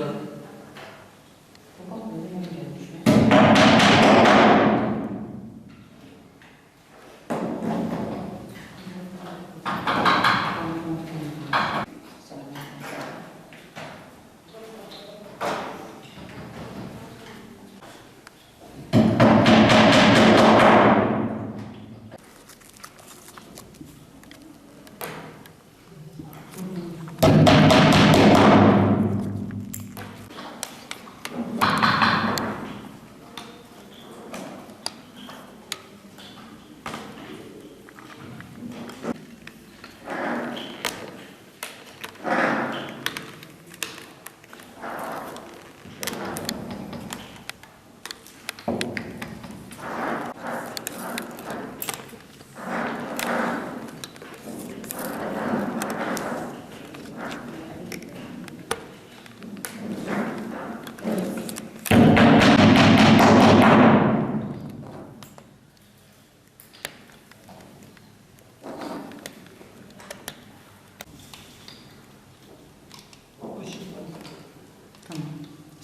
burada.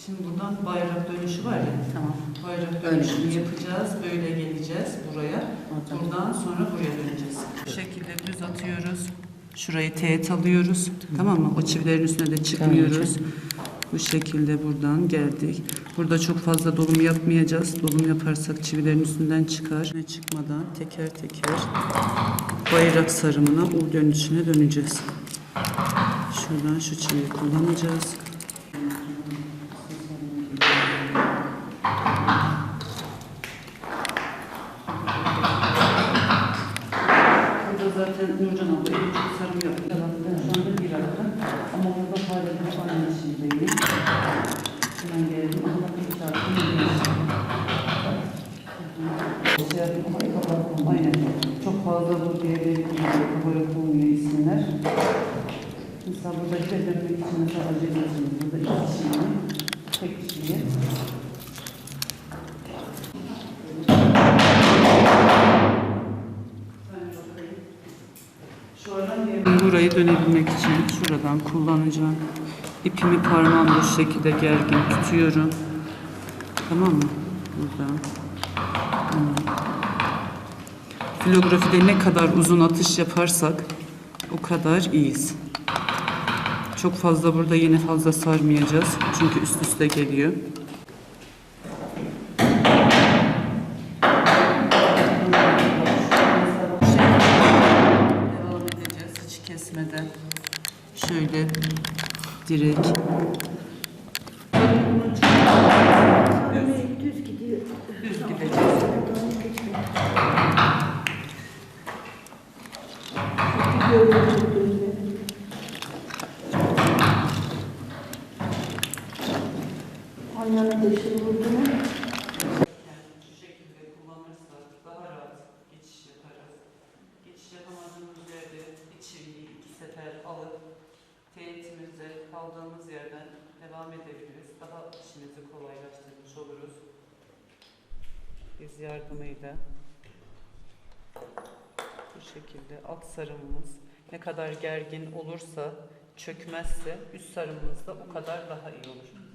Şimdi buradan bayrak dönüşü var ya. Tamam. Bayrak Öyle dönüşünü gideceğiz. yapacağız. Böyle geleceğiz buraya. Oradan. Buradan sonra buraya döneceğiz. Bu şekilde düz atıyoruz. Şurayı teğet alıyoruz. Tamam mı? O çivilerin üstüne de çıkmıyoruz. Bu şekilde buradan geldik. Burada çok fazla dolum yapmayacağız. Dolum yaparsak çivilerin üstünden çıkar. Ve çıkmadan teker teker bayrak sarımına U dönüşüne döneceğiz. Şuradan şu çiviyi kullanacağız. Mesela burada bir dönmek için mesela acemiyorsunuz. Burada iki kişiyi, tek kişiyi. Burayı dönebilmek için şuradan kullanacağım. İpimi parmağımla şu şekilde gergin tutuyorum. Tamam mı? Buradan. Tamam. Filografide ne kadar uzun atış yaparsak o kadar iyiyiz. Çok fazla burada yine fazla sarmayacağız. Çünkü üst üste geliyor. Devam edeceğiz hiç kesmeden. Şöyle direkt. Düz gidiyor. Düz gideceğiz. Alıp teğetimize kaldığımız yerden devam edebiliriz. Daha işimizi kolaylaştırmış oluruz. Biz yardımıyla bu şekilde alt sarımımız ne kadar gergin olursa çökmezse üst sarımımız da o kadar daha iyi olur.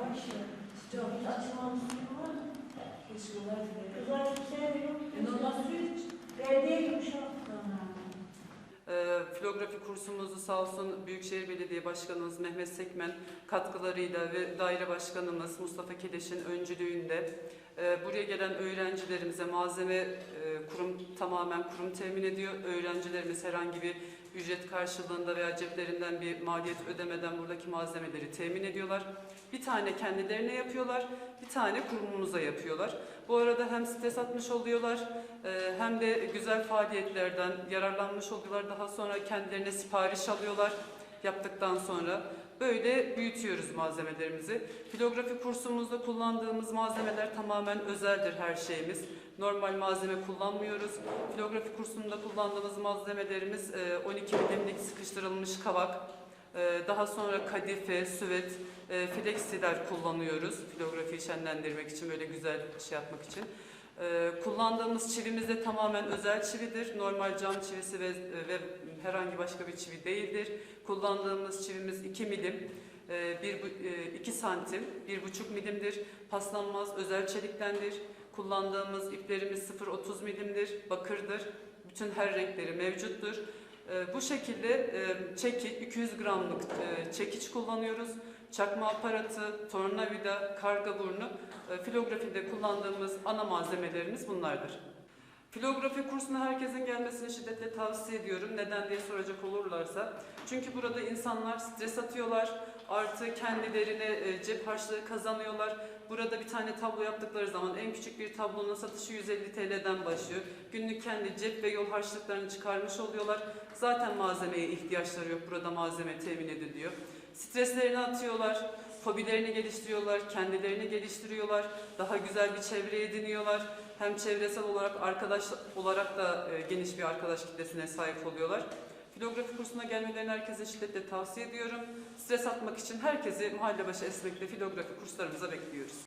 Ama işte sıcak hiç açmamız diye. Filografi kursumuzu sağ olsun Büyükşehir Belediye Başkanımız Mehmet Sekmen katkılarıyla ve daire başkanımız Mustafa Kedeş'in öncülüğünde e, buraya gelen öğrencilerimize malzeme e, kurum tamamen kurum temin ediyor. Öğrencilerimiz herhangi bir ücret karşılığında veya ceplerinden bir maliyet ödemeden buradaki malzemeleri temin ediyorlar. Bir tane kendilerine yapıyorlar, bir tane kurumumuza yapıyorlar. Bu arada hem stres atmış oluyorlar e, hem de güzel faaliyetlerden yararlanmış oluyorlar. Daha sonra kendilerine sipariş alıyorlar yaptıktan sonra. Böyle büyütüyoruz malzemelerimizi. Filografi kursumuzda kullandığımız malzemeler tamamen özeldir her şeyimiz. Normal malzeme kullanmıyoruz. Filografi kursunda kullandığımız malzemelerimiz e, 12 milimlik sıkıştırılmış kavak, ee, Daha sonra kadife, süvet, e, fleksiler kullanıyoruz filografiyi şenlendirmek için, böyle güzel şey yapmak için. Kullandığımız çivimiz de tamamen özel çividir. Normal cam çivisi ve, ve herhangi başka bir çivi değildir. Kullandığımız çivimiz 2 milim, 2 santim, 1,5 milimdir. Paslanmaz özel çeliktendir. Kullandığımız iplerimiz 0,30 milimdir, bakırdır. Bütün her renkleri mevcuttur. Ee, Bu şekilde e, çekiç, 200 gramlık e, çekiç kullanıyoruz. Çakma aparatı, tornavida, karga burnu, e, filografide kullandığımız ana malzemelerimiz bunlardır. Filografi kursuna herkesin gelmesini şiddetle tavsiye ediyorum. Neden diye soracak olurlarsa. Çünkü burada insanlar stres atıyorlar. Artı kendilerine cep harçlığı kazanıyorlar. Burada bir tane tablo yaptıkları zaman en küçük bir tablonun satışı 150 TL'den başlıyor. Günlük kendi cep ve yol harçlıklarını çıkarmış oluyorlar. Zaten malzemeye ihtiyaçları yok. Burada malzeme temin ediliyor. Streslerini atıyorlar, fobilerini geliştiriyorlar, kendilerini geliştiriyorlar, daha güzel bir çevre ediniyorlar. Hem çevresel olarak arkadaş olarak da e, geniş bir arkadaş kitlesine sahip oluyorlar. Filografi kursuna gelmelerini herkese şiddetle tavsiye ediyorum. Stres atmak için herkesi Mahallebaşı Esmek'te filografi kurslarımıza bekliyoruz.